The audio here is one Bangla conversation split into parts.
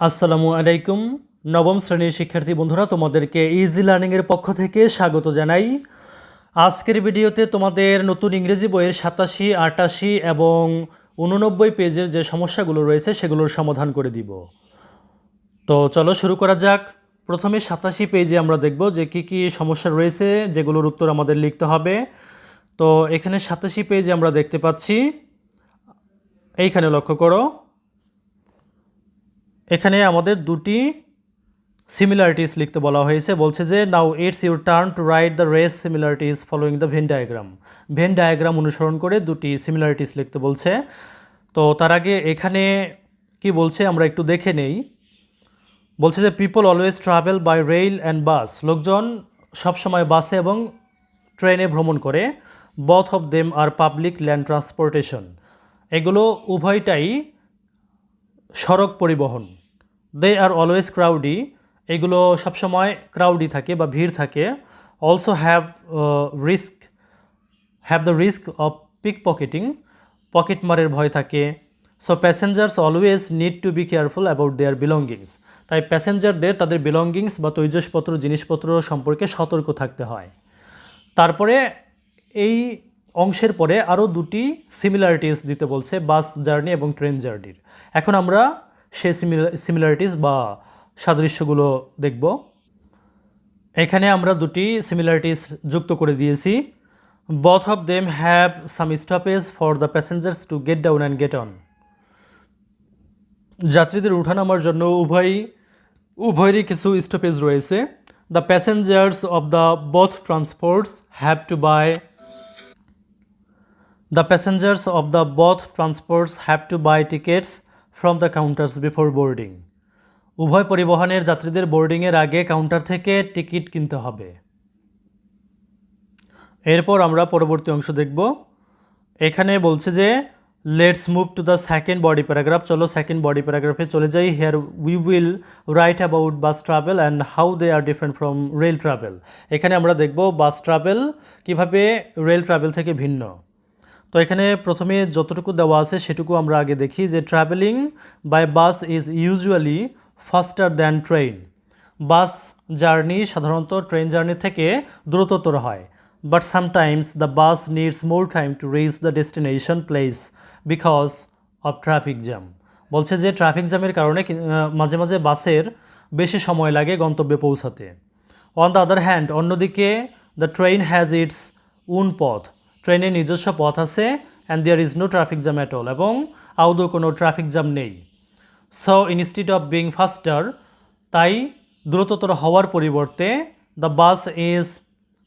আসসালামু আলাইকুম। নবম শ্রেণির শিক্ষার্থী বন্ধুরা, তোমাদেরকে ইজি লার্নিংয়ের পক্ষ থেকে স্বাগত জানাই। আজকের ভিডিওতে তোমাদের নতুন ইংরেজি বইয়ের সাতাশি, আটাশি এবং উননব্বই পেজের যে সমস্যাগুলো রয়েছে, সেগুলোর সমাধান করে দিব। তো চলো শুরু করা যাক। প্রথমে সাতাশি পেজে আমরা দেখব যে কি কি সমস্যা রয়েছে, যেগুলোর উত্তর আমাদের লিখতে হবে। তো এখানে সাতাশি পেজে আমরা দেখতে পাচ্ছি। এইখানে লক্ষ্য করো। এখানে আমাদের দুটি সিমিলারিটিস লিখতে বলা হয়েছে। বলছে যে now it's your turn to write the race similarities following the Venn diagram Venn diagram অনুসরণ করে দুটি সিমিলারিটিস লিখতে বলছে। তো তার আগে এখানে কি বলছে আমরা একটু দেখে নেই। বলছে যে people always travel by rail and bus লোকজন সবসময় বাসে এবং ট্রেনে ভ্রমণ করে। Both of them are public land transportation এগুলো উভয়টাই সড়ক পরিবহন। দে আর অলওয়েজ ক্রাউডি এগুলো সবসময় ক্রাউডি থাকে বা ভিড় থাকে। Also have risk have the risk of pick pocketing pocket মারের ভয় থাকে। So passengers always need to be careful about their belongings তাই প্যাসেঞ্জারদের তাদের বিলঙ্গিংস বা তৈজসপত্র, জিনিসপত্র সম্পর্কে সতর্ক থাকতে হয়। তারপরে এই অংশের পরে আরও দুটি সিমিলারিটিস দিতে বলছে বাস জার্নি এবং ট্রেন জার্নির। এখন আমরা সেই সিমিলারিটিস বা সাদৃশ্যগুলো দেখব। এখানে আমরা দুটি সিমিলারিটিস যুক্ত করে দিয়েছি। Both of them have some stoppage for the passengers to get down and get on যাত্রীদের উঠানামার জন্য উভয় উভয়েরই কিছু স্টপেজ রয়েছে। The passengers of the both transports have to buy the passengers of the both transports have to buy tickets from the counters before boarding উভয় পরিবহনের যাত্রীদের বোর্ডিংয়ের আগে কাউন্টার থেকে টিকিট কিনতে হবে। এরপর আমরা পরবর্তী অংশ দেখব। এখানে বলছে যে let's move to the second body paragraph চলো সেকেন্ড বডি প্যারাগ্রাফে চলে যাই। Here we will write about bus travel and how they are different from rail travel এখানে আমরা দেখব বাস ট্রাভেল কীভাবে রেল ট্রাভেল থেকে ভিন্ন। তো এখানে প্রথমে যতটুকু দেওয়া আছে সেটুকু আমরা আগে দেখি যে travelling by bus is usually faster than train bus journey সাধারণত ট্রেন জার্নি থেকে দ্রুততর হয় but sometimes the bus needs more time to reach the destination place because of traffic jam বলছে যে ট্রাফিক জ্যামের কারণে মাঝে মাঝে বাসের বেশি সময় লাগে গন্তব্যে পৌঁছাতে। অন দ্য আদার হ্যান্ড অন্যদিকে the train has its own পথ ট্রেনের নিজস্ব পথ আছে and there is no traffic jam at all এবং আদৌ কোনো ট্রাফিক জ্যাম নেই। So instead of being faster তাই দ্রুততর হওয়ার পরিবর্তে the bus is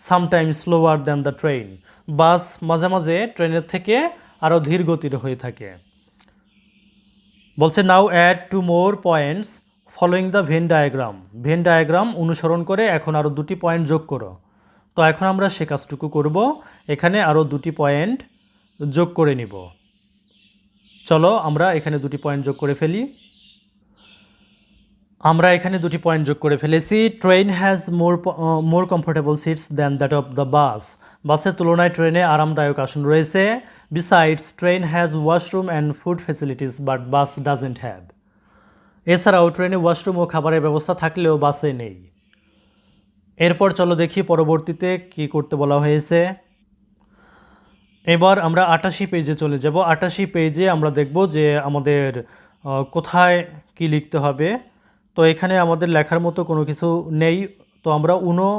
sometime slower than the train bus মাঝে মাঝে ট্রেনের থেকে আরও ধীর গতির হয়ে থাকে। বলছে now add two more points following the Venn diagram Venn diagram অনুসরণ করে এখন আরও দুটি পয়েন্ট যোগ করো। তো এখন আমরা সে কাজটুকু করব। এখানে আরও দুটি পয়েন্ট যোগ করে নিব। চলো আমরা এখানে দুটি পয়েন্ট যোগ করে ফেলি। আমরা এখানে দুটি পয়েন্ট যোগ করে ফেলেছি। Train has more more comfortable seats than that of the bus বাসের তুলনায় ট্রেনে আরামদায়ক আসন রয়েছে। Besides train has washroom and food facilities but bus doesn't have এছাড়াও ট্রেনে ওয়াশরুম ও খাবারের ব্যবস্থা থাকলেও বাসে নেই। এরপর চলো দেখি পরবর্তীতে কি করতে বলা হয়েছে। এবার আমরা আটাশি পেজে চলে যাব। আটাশি পেজে আমরা দেখব যে আমাদের কোথায় কি লিখতে হবে। তো এখানে আমাদের লেখার মতো কোনো কিছু নেই। তো আমরা উনো,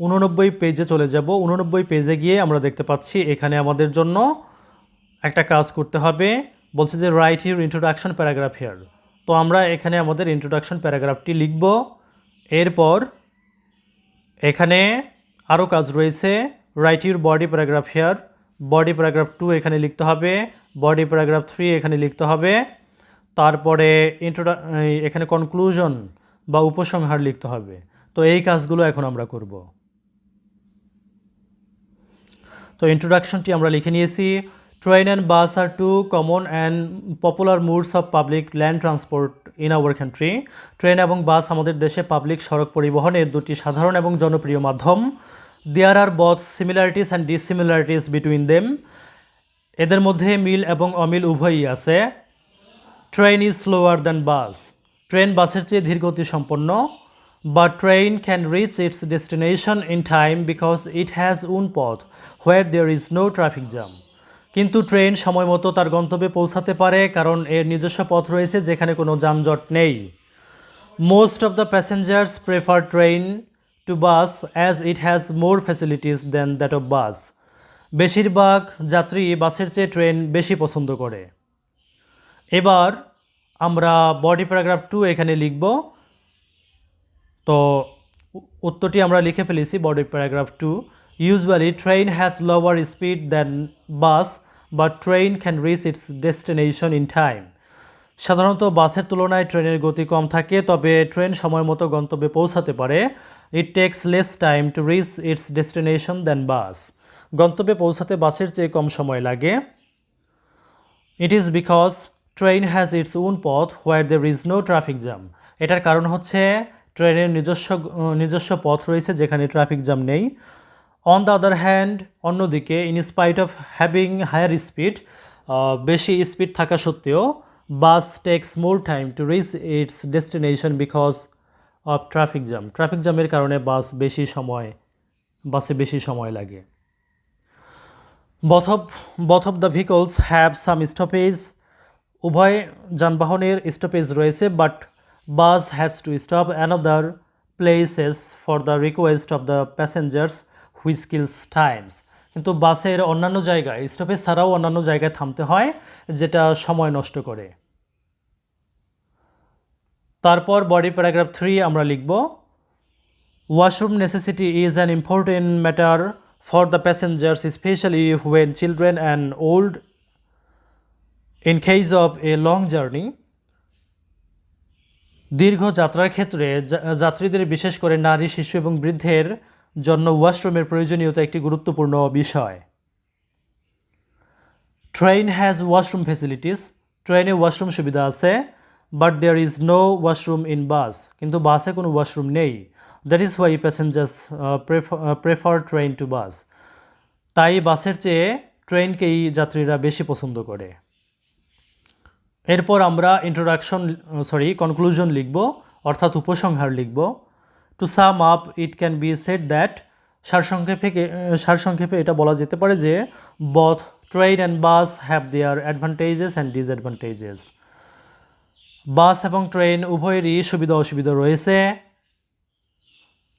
উননব্বই পেজে চলে যাব। উননব্বই পেজে গিয়ে আমরা দেখতে পাচ্ছি এখানে আমাদের জন্য একটা কাজ করতে হবে। বলছে যে write your introduction paragraph here তো আমরা এখানে আমাদের ইন্ট্রোডাকশন প্যারাগ্রাফটি লিখব। এরপর এখানে আরও কাজ রয়েছে। Write your body paragraph here body paragraph two এখানে লিখতে হবে। বডি প্যারাগ্রাফ থ্রি এখানে লিখতে হবে। তারপরে ইন্ট্রোডা এখানে কনক্লুশন বা উপসংহার লিখতে হবে। তো এই কাজগুলো এখন আমরা করব। তো ইন্ট্রোডাকশনটি আমরা লিখে নিয়েছি। Train and bus are two common and popular modes of public land transport in our country. Train এবং বাস আমাদের দেশে পাবলিক সড়ক পরিবহনের দুটি সাধারণ এবং জনপ্রিয় মাধ্যম। There are both similarities and dissimilarities between them এদের মধ্যে মিল এবং অমিল উভয়ই আছে। Train is slower than bus train বাসের চেয়ে ধীরগতি সম্পন্ন but train can reach its destination in time because it has own পথ where there is no traffic jam কিন্তু ট্রেন সময় মতো তার গন্তব্যে পৌঁছাতে পারে, কারণ এর নিজস্ব পথ রয়েছে যেখানে কোনো যানজট নেই। Most of the passengers prefer train to bus as it has more facilities than that of bus বেশিরভাগ যাত্রী বাসের চেয়ে ট্রেন বেশি পছন্দ করে। এবার আমরা বডি প্যারাগ্রাফ টু এখানে লিখব। তো উত্তরটি আমরা লিখে ফেলেছি body paragraph two usually train has lower speed than bus but train can reach its destination in time সাধারণত বাসের তুলনায় ট্রেনের গতি কম থাকে, তবে ট্রেন সময় মতো গন্তব্যে পৌঁছাতে পারে। It takes less time to reach its destination than bus গন্তব্যে পৌঁছাতে বাসের চেয়ে কম সময় লাগে। It is because train has its own পথ where there is no traffic jam এটার কারণ হচ্ছে, ট্রেনের নিজস্ব নিজস্ব পথ রয়েছে যেখানে ট্রাফিক জ্যাম নেই। অন দ্য আদার হ্যান্ড অন্যদিকে in spite of having higher speed বেশি স্পিড থাকা সত্ত্বেও bus takes more time to reach its destination because of traffic jam traffic জ্যামের কারণে বাস বেশি সময় বাসে বেশি সময় লাগে। Both of both of the vehicles have some stoppage উভয় যানবাহনের স্টপেজ রয়েছে but bus has to stop another places for the request of the passengers which kills times কিন্তু বাসের অন্যান্য জায়গায় স্টপেজ ছাড়াও অন্যান্য জায়গায় থামতে হয় যেটা সময় নষ্ট করে। তারপর বডি প্যারাগ্রাফ থ্রি আমরা লিখব। Washroom necessity is an important matter for the passengers, specially when children and old In case of a long journey, দীর্ঘ যাত্রার ক্ষেত্রে যাত্রীদের বিশেষ করে নারী শিশু এবং বৃদ্ধের জন্য ওয়াশরুমের প্রয়োজনীয়তা একটি গুরুত্বপূর্ণ বিষয়। ট্রেন হ্যাজ ওয়াশরুম ফেসিলিটিস ট্রেনে ওয়াশরুম সুবিধা আছে but there is no washroom in bus কিন্তু বাসে কোনো ওয়াশরুম নেই। That is why passengers prefer train to bus তাই বাসের চেয়ে ট্রেনকেই যাত্রীরা বেশি পছন্দ করে। এরপর আমরা ইন্ট্রোডাকশন সরি কনক্লুশন লিখব, অর্থাৎ উপসংহার লিখব। To sum up it can be said that সারসংক্ষেপে সারসংক্ষেপে এটা বলা যেতে পারে যে both train and bus have their advantages and disadvantages bus এবং ট্রেন উভয়েরই সুবিধা অসুবিধা রয়েছে।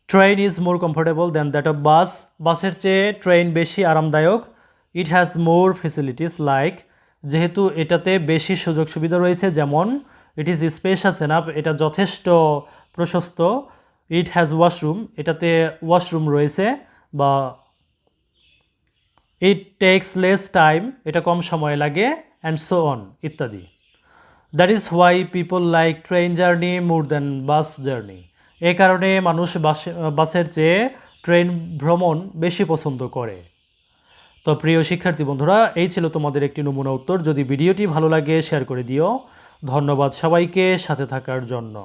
Train is more comfortable than that of bus বাসের চেয়ে ট্রেন বেশি আরামদায়ক। It has more facilities like যেহেতু এটাতে বেশি সুযোগ সুবিধা রয়েছে, যেমন ইট ইজ স্পেশাস এনাফ এটা যথেষ্ট প্রশস্ত। ইট হ্যাজ ওয়াশরুম এটাতে ওয়াশরুম রয়েছে বা ইট টেক্স লেস টাইম এটা কম সময় লাগে অ্যান্ড সো অন ইত্যাদি। That is why people like train journey more than bus journey এ কারণে মানুষ বাসে, বাসের চেয়ে ট্রেন ভ্রমণ বেশি পছন্দ করে। তো প্রিয় শিক্ষার্থী বন্ধুরা, এই ছিল তোমাদের একটি নমুনা উত্তর। যদি ভিডিওটি ভালো লাগে শেয়ার করে দিও। ধন্যবাদ সবাইকে সাথে থাকার জন্য।